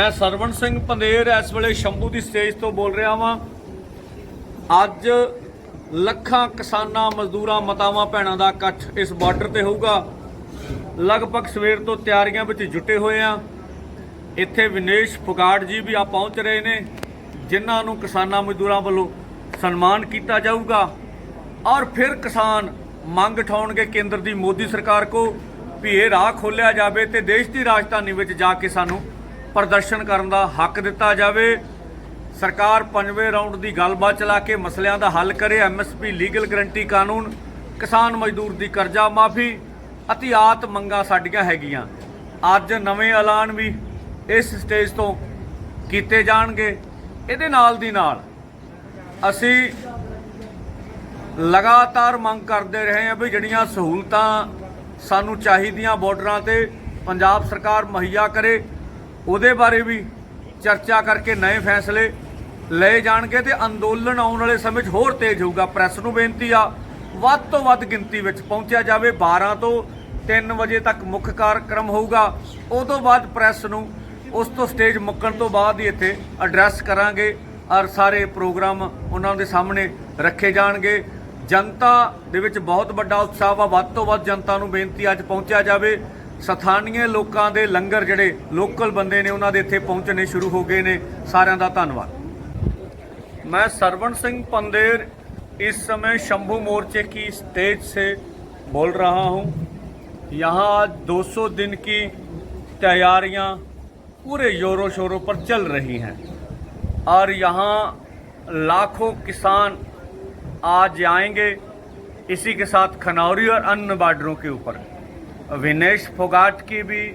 ਮੈਂ ਸਰਵਣ ਸਿੰਘ ਪੰਦੇਰ ਇਸ ਵੇਲੇ ਸ਼ੰਭੂ ਦੀ ਸਟੇਜ ਤੋਂ ਬੋਲ ਰਿਹਾ ਵਾਂ। ਅੱਜ ਲੱਖਾਂ ਕਿਸਾਨਾਂ, ਮਜ਼ਦੂਰਾਂ, ਮਤਾਵਾਂ, ਭੈਣਾਂ ਦਾ ਇਕੱਠ ਇਸ ਬਾਰਡਰ ਤੇ ਹੋਊਗਾ। ਲਗਭਗ ਸਵੇਰ ਤੋਂ ਤਿਆਰੀਆਂ ਵਿੱਚ ਜੁਟੇ ਹੋਏ ਆ। ਇੱਥੇ ਵਿਨੇਸ਼ ਫੁਗਾੜ ਜੀ ਵੀ ਆ ਪਹੁੰਚ ਰਹੇ ਨੇ, ਜਿਨ੍ਹਾਂ ਨੂੰ ਕਿਸਾਨਾਂ, ਮਜ਼ਦੂਰਾਂ ਵੱਲੋਂ ਸਨਮਾਨ ਕੀਤਾ ਜਾਊਗਾ। ਔਰ ਫਿਰ ਕਿਸਾਨ ਮੰਗ ਉਠਾਉਣਗੇ ਕੇਂਦਰ ਦੀ ਮੋਦੀ ਸਰਕਾਰ ਕੋ ਵੀ ਇਹ ਰਾਹ ਖੋਲਿਆ ਜਾਵੇ ਤੇ ਦੇਸ਼ ਦੀ ਰਾਜਧਾਨੀ ਵਿੱਚ ਜਾ ਕੇ ਸਾਨੂੰ ਪ੍ਰਦਰਸ਼ਨ ਕਰਨ ਦਾ ਹੱਕ ਦਿੱਤਾ ਜਾਵੇ। ਸਰਕਾਰ ਪੰਜਵੇਂ ਰਾਉਂਡ ਦੀ ਗੱਲਬਾਤ ਚਲਾ ਕੇ ਮਸਲਿਆਂ ਦਾ ਹੱਲ ਕਰੇ। ਐਮਐਸਪੀ ਲੀਗਲ ਗਰੰਟੀ ਕਾਨੂੰਨ, ਕਿਸਾਨ ਮਜ਼ਦੂਰ ਦੀ ਕਰਜ਼ਾ ਮਾਫੀ ਅਤਿਆਤ ਮੰਗਾਂ ਸਾਡੀਆਂ ਹੈਗੀਆਂ। ਅੱਜ ਨਵੇਂ ਐਲਾਨ ਵੀ ਇਸ ਸਟੇਜ ਤੋਂ ਕੀਤੇ ਜਾਣਗੇ। ਇਹਦੇ ਨਾਲ ਦੀ ਨਾਲ ਅਸੀਂ ਲਗਾਤਾਰ ਮੰਗ ਕਰਦੇ ਰਹੇ ਹਾਂ ਵੀ ਜਿਹੜੀਆਂ ਸਹੂਲਤਾਂ ਸਾਨੂੰ ਚਾਹੀਦੀਆਂ ਬਾਰਡਰਾਂ ਤੇ, ਪੰਜਾਬ ਸਰਕਾਰ ਮੁਹੱਈਆ ਕਰੇ। ਉਹਦੇ ਬਾਰੇ ਵੀ ਚਰਚਾ ਕਰਕੇ ਨਵੇਂ ਫੈਸਲੇ ਲਏ ਜਾਣਗੇ ਤੇ ਅੰਦੋਲਨ ਆਉਣ ਵਾਲੇ ਸਮੇਂ 'ਚ ਹੋਰ ਤੇਜ਼ ਹੋਊਗਾ। ਪ੍ਰੈਸ ਨੂੰ ਬੇਨਤੀ ਆ, ਵੱਧ ਤੋਂ ਵੱਧ ਗਿਣਤੀ ਵਿੱਚ ਪਹੁੰਚਿਆ ਜਾਵੇ। 12 ਤੋਂ 3 ਵਜੇ ਤੱਕ ਮੁੱਖ ਕਾਰਜਕ੍ਰਮ ਹੋਊਗਾ। ਉਹ ਤੋਂ ਬਾਅਦ ਪ੍ਰੈਸ ਨੂੰ ਉਸ ਤੋਂ ਸਟੇਜ ਮੁੱਕਣ ਤੋਂ ਬਾਅਦ ਹੀ ਇੱਥੇ ਐਡਰੈਸ ਕਰਾਂਗੇ ਔਰ ਸਾਰੇ ਪ੍ਰੋਗਰਾਮ ਉਹਨਾਂ ਦੇ ਸਾਹਮਣੇ ਰੱਖੇ ਜਾਣਗੇ। ਜਨਤਾ ਦੇ ਵਿੱਚ ਬਹੁਤ ਵੱਡਾ ਉਤਸ਼ਾਹ ਵਾ। ਵੱਧ ਤੋਂ ਵੱਧ ਜਨਤਾ ਨੂੰ ਬੇਨਤੀ ਅੱਜ ਪਹੁੰਚਿਆ ਜਾਵੇ। ਸਥਾਨੀਏ ਲੋਕਾਂ ਦੇ ਲੰਗਰ ਜਿਹੜੇ ਲੋਕਲ ਬੰਦੇ ਨੇ ਉਹਨਾਂ ਦੇ ਇੱਥੇ ਪਹੁੰਚਣੇ ਸ਼ੁਰੂ ਹੋ ਗਏ ਨੇ ਸਾਰਿਆਂ ਦਾ ਧੰਨਵਾਦ ਮੈਂ ਸਰਵਣ ਸਿੰਘ ਪੰਦੇਰ इस समय शंभू मोर्चे की स्टेज से बोल रहा हूँ यहाँ आज 200 दिन की तैयारियाँ पूरे जोरों शोरों पर चल रही हैं और यहाँ लाखों किसान आज आएंगे इसी के साथ खनौरी और अन्य बार्डरों के ऊपर विनेश फोगाट की भी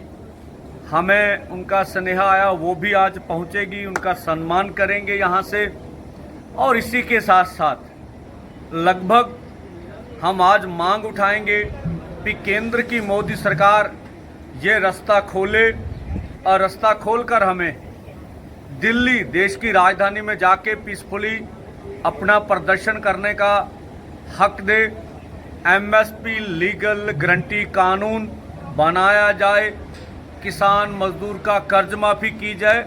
हमें उनका स्नेहा आया, वो भी आज पहुंचेगी, उनका सम्मान करेंगे यहाँ से। और इसी के साथ साथ लगभग हम आज मांग उठाएँगे कि केंद्र की मोदी सरकार ये रास्ता खोले और रास्ता खोलकर हमें दिल्ली, देश की राजधानी में जाके पीसफुली अपना प्रदर्शन करने का हक दे। एमएसपी लीगल गारंटी कानून बनाया जाए, किसान मजदूर का कर्ज माफ़ी की जाए,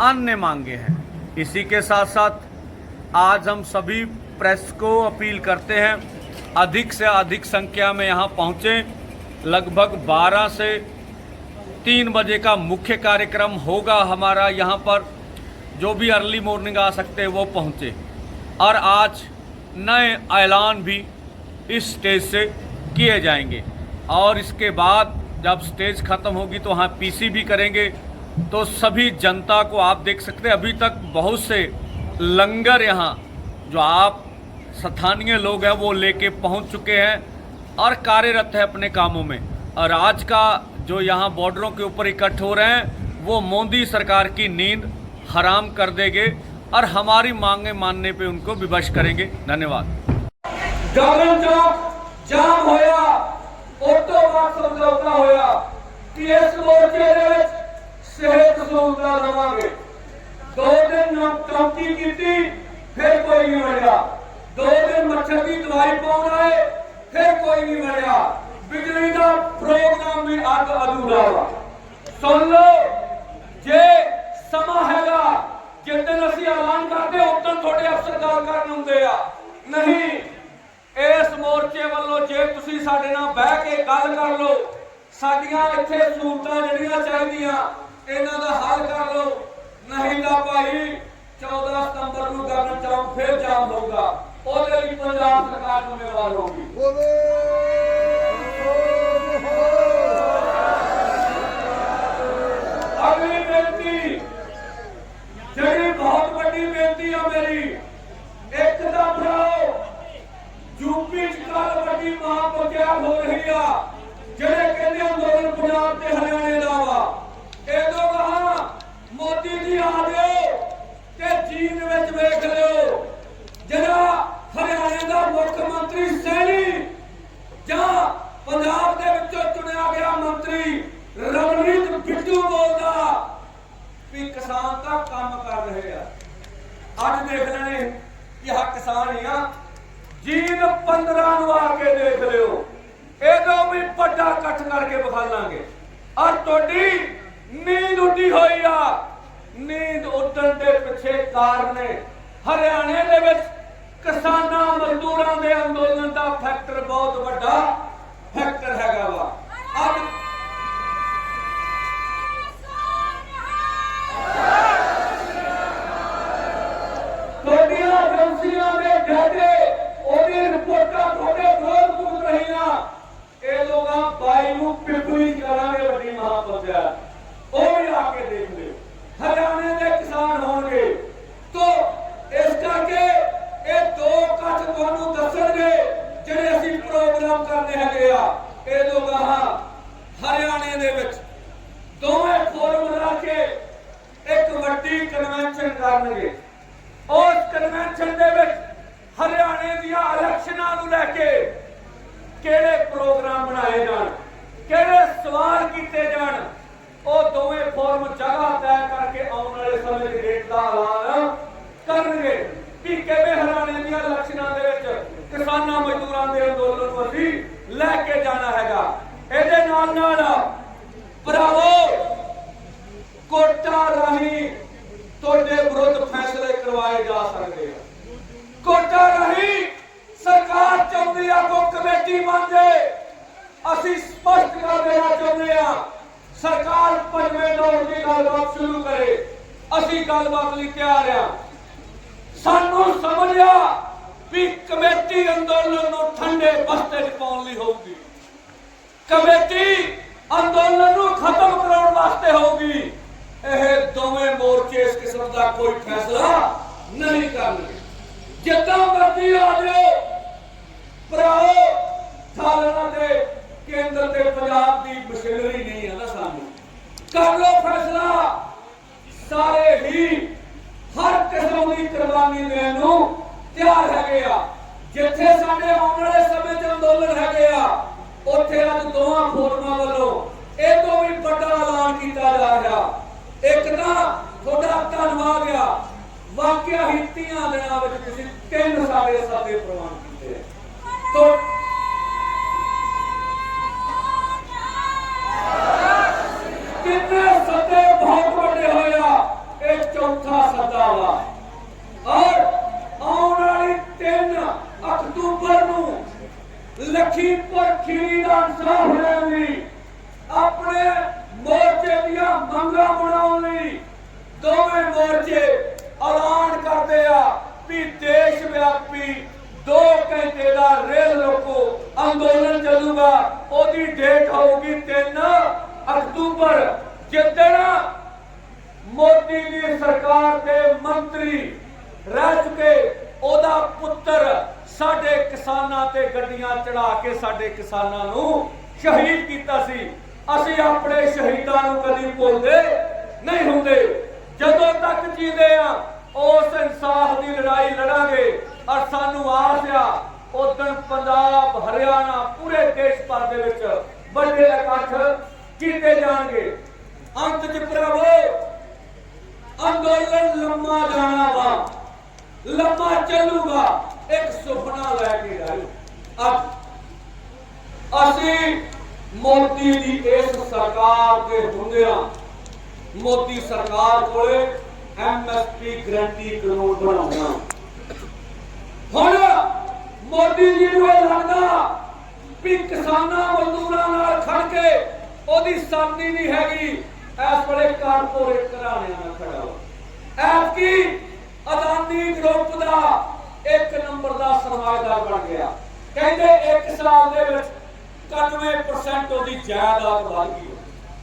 अन्य मांगे हैं। इसी के साथ साथ आज हम सभी प्रेस को अपील करते हैं, अधिक से अधिक संख्या में यहाँ पहुँचे। लगभग 12 से तीन बजे का मुख्य कार्यक्रम होगा हमारा यहाँ पर। जो भी अर्ली मॉर्निंग आ सकते हैं, वो पहुँचे। और आज नए ऐलान भी इस स्टेज से किए जाएँगे। और इसके बाद जब स्टेज खत्म होगी तो वहाँ पीसी भी करेंगे। तो सभी जनता को आप देख सकते हैं, अभी तक बहुत से लंगर यहाँ जो आप स्थानीय लोग हैं, वो लेके पहुँच चुके हैं और कार्यरत है अपने कामों में। और आज का जो यहाँ बॉर्डरों के ऊपर इकट्ठ हो रहे हैं, वो मोदी सरकार की नींद हराम कर देंगे और हमारी मांगे मानने पे उनको विवश करेंगे। धन्यवाद। ਗਗਨ ਚੌਕ ਜਾਮ ਹੋਇਆ ਉਸ ਤੋਂ ਬਾਅਦ ਸਮਝੌਤਾ ਹੋਇਆ ਕਿ ਇਸ ਮੋਰਚੇ ਦੇ ਵਿੱਚ ਸਿਹਤ ਸਹੂਲਤਾਂ ਦੇਵਾਂਗੇ। ਦੋ ਦਿਨ ਚੌਕੀ ਕੀਤੀ, ਫਿਰ ਕੋਈ ਨਹੀਂ ਵੜਿਆ ਦੋ ਦਿਨ ਮੱਛਰ ਦੀ ਦਵਾਈ ਪਾਉਣ ਆਏ, ਫਿਰ ਕੋਈ ਨਹੀਂ ਵੜਿਆ ਬਿਜਲੀ ਦਾ ਪ੍ਰੋਗਰਾਮ ਵੀ ਅੱਧ ਅਧੂਰਾ ਵਾ। ਸੁਣ ਲਓ, ਜੇ ਸਮਾਂ ਹੈਗਾ ਜਿੱਦਣ ਅਸੀਂ ਐਲਾਨ ਕਰਦੇ ਉਦੋਂ ਤੁਹਾਡੇ ਅਫਸਰ ਗੱਲ ਕਰਨ ਹੁੰਦੇ ਆ ਨਹੀਂ ਇਸ ਮੋਰਚੇ ਵੱਲੋਂ ਜੇ ਤੁਸੀਂ ਸਾਡੇ ਨਾਲ ਬਹਿ ਕੇ ਗੱਲ ਕਰ ਲਓ। ਸਾਡੀਆਂ ਇੱਥੇ ਸਹੂਲਤਾਂ ਜਿਹੜੀਆਂ ਚਾਹੀਦੀਆਂ, ਇਹਨਾਂ ਦਾ ਹੱਲ ਕਰ ਲਓ। ਨਹੀਂ ਤਾਂ ਭਾਈ 14 ਸਤੰਬਰ ਨੂੰ ਗਗਨ ਚੌਕ ਫਿਰ ਜਾਮ ਹੋਊਗਾ। ਉਹਦੇ ਲਈ ਪੰਜਾਬ ਸਰਕਾਰ ਜ਼ਿੰਮੇਵਾਰ ਹੋਊਗੀ। ਅਗਲੀ ਬੇਨਤੀ, ਜਿਹੜੀ ਬਹੁਤ ਵੱਡੀ ਬੇਨਤੀ ਆ ਮੇਰੀ ਇੱਕ ਤਾਂ ਭਰਾਓ ਯੂਪੀ ਚ ਕੱਲ ਵੱਡੀ ਮਹਾਪੰਚਾਇਤ ਹੋ ਰਹੀ ਆ? ਜਿਹੜੇ ਕਹਿੰਦੇ ਅੰਦੋਲਨ ਪੰਜਾਬ ਤੇ ਹਰਿਆਣੇ ਦਾ ਵਾ ਇਹਦੋਂ ਕਹਾ ਮੋਦੀ ਜੀ ਆ ਜਾਓ ਤੇ ਚੀਨ ਵਿੱਚ ਵੇਖ ਲਿਓ। ਜਿਹੜਾ ਹਰਿਆਣੇ ਦਾ ਮੁੱਖ ਮੰਤਰੀ ਸੈਣੀ ਜਾਂ ਪੰਜਾਬ ਦੇ ਵਿੱਚੋਂ ਚੁਣਿਆ ਗਿਆ ਮੰਤਰੀ ਰਵਨੀਤ ਬਿੱਟੂ ਬੋਲਦਾ, ਵੀ ਕਿਸਾਨ ਤਾਂ ਕੰਮ ਕਰ ਰਹੇ ਆ। ਅੱਜ ਦੇਖ ਲੈਣੇ ਕਿ ਹਾਂ ਕਿਸਾਨ ਹੀ ਆ। ਜੀਨ 15 ਨੂੰ ਆ ਕੇ ਦੇਖ ਲਿਓ। ਵੀ ਵੱਡਾ ਇਕੱਠ ਕਰਕੇ ਵਿਖਾ ਲਾਂਗੇ। ਔਰ ਤੁਹਾਡੀ ਨੀਂਦ ਉੱਡੀ ਹੋਈ ਆ। ਨੀਂਦ ਉੱਡਣ ਦੇ ਪਿੱਛੇ ਕਾਰਨ ਨੇ ਹਰਿਆਣੇ ਦੇ ਵਿੱਚ ਕਿਸਾਨਾਂ ਮਜ਼ਦੂਰਾਂ ਦੇ ਅੰਦੋਲਨ ਦਾ ਫੈਕਟਰ ਬਹੁਤ ਵੱਡਾ ਫੈਕਟਰ ਹੈਗਾ ਵਾ। ਅੱਜ ਤੁਹਾਡੀਆਂ ਏਜੰਸੀਆਂ ਦੇ ਡਾਟੇ ਉਹਦੀ ਰਿਪੋਰਟਾਂ ਤੁਹਾਡੇ ਵਿਰੋਧ ਪੁੱਜ ਰਹੀਆਂ ਇਹ ਲੋਕਾਂ ਬਾਈ ਨੂੰ ਪਿਪਲੀ ਕਰਾਂਗੇ ਵੱਡੀ ਮਹਾਪੰਚਾਇਤ ਉਹ ਵੀ ਆ ਕੇ ਦੇਖ ਲਿਓ ਹਰਿਆਣੇ ਦੇ ਕਿਸਾਨ ਹੋਣਗੇ ਤੋਂ ਇਸ ਕਰਕੇ ਇਹ ਦੋ ਕੱਟ ਤੁਹਾਨੂੰ ਦੱਸਣਗੇ ਜਿਹੜੇ ਅਸੀਂ ਪ੍ਰੋਗਰਾਮ ਕਰਨੇ ਹੈਗੇ ਆ ਇਹ ਲੋਕਾਂ ਹਰਿਆਣੇ ਦੇ ਵਿੱਚ ਦੋਵੇਂ ਫੋਰਮ ਰੱਖ ਕੇ ਇੱਕ ਕਨਵੈਨਸ਼ਨ ਕਰਨਗੇ। ਉਸ ਕਨਵੈਨਸ਼ਨ ਦੇ ਵਿੱਚ ਹਰਿਆਣੇ ਦੀਆਂ ਇਲੈਕਸ਼ਨਾਂ ਨੂੰ ਲੈ ਕੇ ਕਿਹੜੇ ਪ੍ਰੋਗਰਾਮ ਬਣਾਏ ਜਾਣ, ਕਿਹੜੇ ਸਵਾਲ ਕੀਤੇ ਜਾਣ, ਉਹ ਦੋਵੇਂ ਫੋਰਮ ਜਗ੍ਹਾ ਤੈਅ ਕਰਕੇ ਆਉਣ ਵਾਲੇ ਸਮੇਂ ਦੀ ਡੇਟ ਦਾ ਐਲਾਨ ਕਰਨਗੇ ਕਿ ਕਿਵੇਂ ਹਰਿਆਣੇ ਦੀਆਂ ਇਲੈਕਸ਼ਨਾਂ ਦੇ ਵਿੱਚ ਕਿਸਾਨਾਂ ਮਜ਼ਦੂਰਾਂ ਦੇ ਅੰਦੋਲਨ ਨੂੰ ਅਸੀਂ ਲੈ ਕੇ ਜਾਣਾ ਹੈਗਾ। ਇਹਦੇ ਨਾਲ ਨਾਲ ਭਰਾਵੋ, ਕੋਟਾ ਰਾਹੀਂ ਤੁਹਾਡੇ ਵਿਰੁੱਧ ਫੈਸਲੇ ਕਰਵਾਏ ਜਾ ਸਕਦੇ ਆ। ਕੋਟਾ ਰਾਹੀਂ ਸਰਕਾਰ ਚਾਹੁੰਦੀ ਆ ਕੋ ਕਮੇਟੀ ਬਣ ਅਸੀਂ ਸਪਸ਼ਟ ਕਰ ਦੇਣਾ ਚਾਹੁੰਦੇ ਆ, ਸਰਕਾਰ ਪੰਜਵੇਂ ਦੌਰ ਦੀ ਗੱਲਬਾਤ ਸ਼ੁਰੂ ਕਰੇ। ਅਸੀਂ ਗੱਲਬਾਤ ਲਈ ਤਿਆਰ ਆ। ਸਾਨੂੰ ਸਮਝਿਆ ਵੀ ਕਮੇਟੀ ਅੰਦੋਲਨ ਨੂੰ ਠੰਡੇ ਬਸਤੇ 'ਚ ਪਾਉਣ ਲਈ ਹੋਊਗੀ। ਕਮੇਟੀ ਅੰਦੋਲਨ ਨੂੰ ਖਤਮ ਕਰਾਉਣ ਵਾਸਤੇ ਹੋਊਗੀ। ਇਹ ਦੋਵੇਂ ਮੋਰਚੇ ਇਸ ਕਿਸਮ ਦਾ ਕੋਈ ਫੈਸਲਾ ਨਹੀਂ ਕਰਨਗੇ। ਜਿੱਦਾਂ ਮਰਜ਼ੀ ਆ ਜਾਓ। ਭਰਾਓ ਥਾਲਣਾ ਦੇ ਕੇਂਦਰ ਤੇ ਪੰਜਾਬ ਦੀ ਮਸ਼ੀਨਰੀ ਨਹੀਂ ਹੈ ਨਾ ਸਾਨੂੰ ਕਰ ਲਓ ਫੈਸਲਾ। ਸਾਰੇ ਹੀ ਹਰ ਕਿਸਮ ਦੀ ਕੁਰਬਾਨੀ ਦੇਣ ਨੂੰ ਤਿਆਰ ਹੈਗੇ ਆ। ਜਿੱਥੇ ਸਾਡੇ ਆਉਣ ਵਾਲੇ ਸਮੇਂ 'ਚ ਅੰਦੋਲਨ ਹੈਗੇ ਆ ਉੱਥੇ ਅੱਜ ਦੋਵਾਂ ਫੋਰਮਾਂ ਵੱਲੋਂ ਇਹ ਤੋਂ ਵੀ ਵੱਡਾ ਐਲਾਨ ਕੀਤਾ ਤੁਹਾਡਾ ਧੰਨਵਾਦ ਵਾਕਿਆ ਹੀ ਤੀਆਂ ਦਿਨਾਂ ਵਿੱਚ ਤੁਸੀਂ ਤਿੰਨ ਸਾਡੇ ਸਾਦੇ ਪ੍ਰਵਾਨ ਕੀਤੇ ਤੋਂ ਕਿੰਨੇ ਸੱਦੇ ਬਹੁਤ ਵੱਡੇ ਹੋਇਆ ਇਹ ਚੌਥਾ ਸੱਦਾ ਵਾ। ਔਰ ਆਉਣ ਵਾਲੀ 3 ਅਕਤੂਬਰ ਨੂੰ ਲਖੀਪੁਰ ਖੀਰੀ ਦਾ ਇਨਸਾਫ ਲੈਣ ਲਈ, ਆਪਣੇ ਮੋਰਚੇ ਦੀਆਂ ਮੰਗਾਂ ਬਣਾਉਣ ਲਈ ਦੋਵੇਂ ਮੋਰਚੇ ਐਲਾਨ ਕਰਦੇ ਆ ਵੀ ਦੇਸ਼ ਵਿਆਪੀ 2 ਘੰਟੇ ਦਾ ਰੇਲ ਰੋਕੋ ਅੰਦੋਲਨ ਚੱਲੂਗਾ, ਉਹਦੀ ਡੇਟ ਹੋਊਗੀ 3 ਅਕਤੂਬਰ। ਜਿੱਦਣ ਮੋਦੀ ਦੀ ਸਰਕਾਰ ਦੇ ਮੰਤਰੀ ਰਹਿ ਚੁੱਕੇ, ਉਹਦਾ ਪੁੱਤਰ ਸਾਡੇ ਕਿਸਾਨਾਂ ਤੇ ਗੱਡੀਆਂ ਚੜਾ ਕੇ ਸਾਡੇ ਕਿਸਾਨਾਂ ਨੂੰ ਸ਼ਹੀਦ ਕੀਤਾ ਸੀ। ਅਸੀਂ ਆਪਣੇ ਸ਼ਹੀਦਾਂ ਨੂੰ ਕਦੀ ਭੁੱਲਦੇ ਨਹੀਂ ਹੁੰਦੇ। ਜਦੋਂ ਤੱਕ ਜੀਦੇ ਆ, ਉਸ ਇਨਸਾਫ ਦੀ ਲੜਾਈ ਲੜਾਂਗੇ। ਔਰ ਸਾਨੂੰ ਆਸ ਆ ਉਦੋਂ ਪੰਜਾਬ, ਹਰਿਆਣਾ ਪੂਰੇ ਦੇਸ਼ ਭਰ ਦੇ ਵਿੱਚ ਵੱਡੇ ਇਕੱਠ ਕੀਤੇ ਜਾਣਗੇ। ਅੰਤ ਚ ਪ੍ਰਭੂ, ਅੰਦੋਲਨ ਲੰਮਾ ਜਾਣਾ ਵਾ। ਲੰਮਾ ਚੱਲੂਗਾ, ਇੱਕ ਸੁਪਨਾ ਲੈ ਕੇ ਜਾਓ ਅੱਜ ਅਸੀਂ ਮੋਦੀ ਦੀ ਇਸ ਸਰਕਾਰ ਦੇ ਹੁੰਦਿਆਂ ਮੋਦੀ ਸਰਕਾਰ ਕੋਲੇ ਐਮਐਸਪੀ ਗਰੰਟੀ ਕਾਨੂੰਨ ਬਣਾਉਣਾ। ਹੁਣ ਮੋਦੀ ਜੀ ਨੂੰ ਇਹ ਲੱਗਦਾ ਵੀ ਕਿਸਾਨਾਂ ਮਜ਼ਦੂਰਾਂ ਨਾਲ ਖੜ ਕੇ ਉਹਦੀ ਸਾਥੀ ਨਹੀਂ ਹੈਗੀ, ਇਸ ਵੇਲੇ ਕਾਰਪੋਰੇਟ ਘਰਾਣਿਆਂ ਨਾਲ ਖੜਾ ਵਾ ਐਤਕੀ ਅਦਾਨੀ ਗਰੁੱਪ ਦਾ ਇੱਕ ਨੰਬਰ ਦਾ ਸਰਮਾਏਦਾਰ ਬਣ ਗਿਆ। ਕਹਿੰਦੇ ਇੱਕ ਸਾਲ ਦੇ ਵਿੱਚ 91% ਉਹਦੀ ਜਾਇਦਾਦ ਵੱਧ ਗਈ।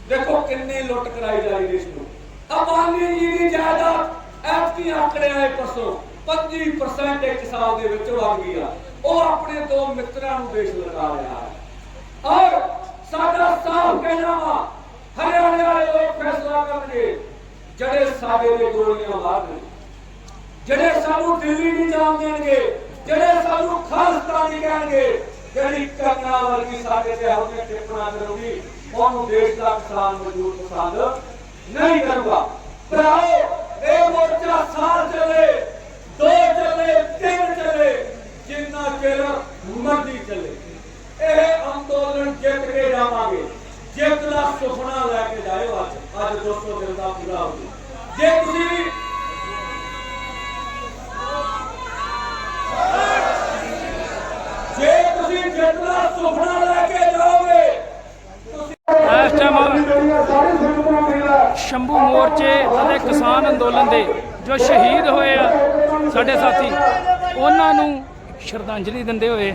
ਦੇਖੋ ਕਿੰਨੀ ਲੁੱਟ ਕਰਾਈ ਜਾ ਰਹੀ ਦੇਸ਼ ਨੂੰ। ਅਬਾਨੀ ਜੀ ਦੀ ਜਾਇਦਾਦ ਐਤਕੀ ਆંકੜੇ ਆਏ ਪਰਸੋਂ 25% ਇੱਕ ਸਾਲ ਦੇ ਵਿੱਚ ਵੱਧ ਗਈ ਉਹ ਆਪਣੇ ਦੋ ਮਿੱਤਰਾਂ ਨੂੰ ਦੇਸ਼ ਲਗਾ ਰਿਹਾ ਹੈ। ਔਰ ਸਾਡਾ ਸਾਫ਼ ਕਹਿਣਾ ਵਾ, ਹਰਿਆਣੇ ਵਾਲੇ ਲੋਕ ਫੈਸਲਾ ਕਰਨਗੇ, ਜਿਹੜੇ ਸਾਡੇ ਦੇ ਗੋਲੀਆਂ ਮਾਰਨਗੇ, ਜਿਹੜੇ ਸਾਨੂੰ ਦਿੱਲੀ ਨਹੀਂ ਜਾਣ ਦੇਣਗੇ, ਜਿਹੜੇ ਸਾਨੂੰ ਖਾਲਸਤਾਨੀ ਕਹਿਣਗੇ, ਜਿਹੜੀ ਕੰਗਣਾ ਵਰਗੀ ਸਾਡੇ ਤੇ ਇਹੋ ਟਿੱਪਣਾ ਕਰੂਗੀ ਉਹਨੂੰ ਦੇਸ਼ ਦਾ ਕਿਸਾਨ ਮਜ਼ਦੂਰ ਪਸੰਦ ਨਹੀਂ ਕਰੂਗਾ। ਭਰਾਓ, ਇਹ ਮੋਰਚਾ ਸਾਲ ਚੱਲੇ, ਦੋ ਚੱਲੇ, ਤਿੰਨ ਚੱਲੇ, ਜਿੰਨਾ ਚਿਰ ਮਰਜ਼ੀ ਚੱਲੇ। ਇਹ ਅੰਦੋਲਨ ਜਿੱਤ ਕੇ ਜਾਵਾਂਗੇ। ਜਿੱਤ ਦਾ ਸੁਪਨਾ ਲੈ ਕੇ ਜਾਇਓ ਅੱਜ। ਅੱਜ 200 ਦਿਨ ਦਾ ਪੂਰਾ ਹੋ ਗਿਆ। ਜੇ ਤੁਸੀਂ ਜੇ ਤੁਸੀਂ ਜਿੱਤ ਦਾ ਸੁਪਨਾ ਲੈ ਕੇ ਇਸ ਟਾਈਮ ਸ਼ੰਭੂ ਮੋਰਚੇ ਅਤੇ ਕਿਸਾਨ ਅੰਦੋਲਨ ਦੇ ਜੋ ਸ਼ਹੀਦ ਹੋਏ ਆ ਸਾਡੇ ਸਾਥੀ ਉਹਨਾਂ ਨੂੰ ਸ਼ਰਧਾਂਜਲੀ ਦਿੰਦੇ ਹੋਏ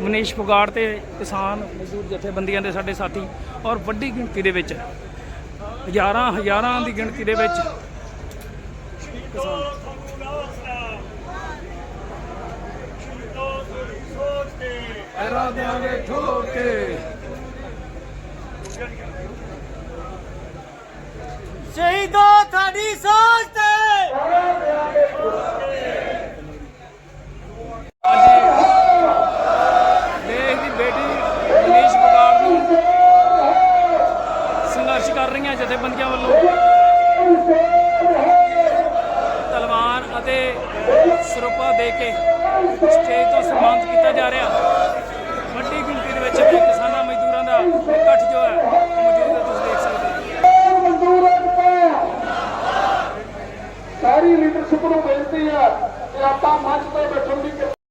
ਮਨੀਸ਼ ਫੁਗਾੜ ਤੇ ਕਿਸਾਨ ਮਜ਼ਦੂਰ ਜਥੇਬੰਦੀਆਂ ਦੇ ਸਾਡੇ ਸਾਥੀ ਔਰ ਵੱਡੀ ਗਿਣਤੀ ਦੇ ਵਿੱਚ ਹਜ਼ਾਰਾਂ ਹਜ਼ਾਰਾਂ ਦੀ ਗਿਣਤੀ ਦੇ ਵਿੱਚ ਪੈਰਾਂ ਦਿਆਂਗੇ ਠੋਕ ਕੇ ਸ਼ਹੀਦੋ ਤੁਹਾਡੀ ਸੋਚ ਤੇ। ਦੇਸ਼ ਦੀ ਬੇਟੀ ਮਨੀਸ਼ ਬਗਾੜ ਨੂੰ ਸੰਘਰਸ਼ ਕਰ ਰਹੀਆਂ ਜਥੇਬੰਦੀਆਂ ਵੱਲੋਂ। ਤਲਵਾਰ ਅਤੇ ਸਰੂਪਾ ਦੇ ਕੇ ਸਟੇਜ ਤੋਂ ਸਨਮਾਨਿਤ ਕੀਤਾ ਜਾ ਰਿਹਾ। ਵੱਡੀ ਗਿਣਤੀ ਦੇ ਵਿੱਚ ਇੱਥੇ ਕਿਸਾਨਾਂ ਮਜ਼ਦੂਰਾਂ ਦਾ ਇਕੱਠ ਜੋ ਹੈ, ਉਹ ਮੌਜੂਦ ਹੈ, ਤੁਸੀਂ ਦੇਖ ਸਕਦੇ ਹੋ। ਸਾਰੀ ਲੀਡਰਸ਼ਿਪ ਨੂੰ ਬੇਨਤੀ ਹੈ ਕਿ ਆਪਾਂ ਮੰਚ ਤੇ ਬੈਠਣ ਦੀ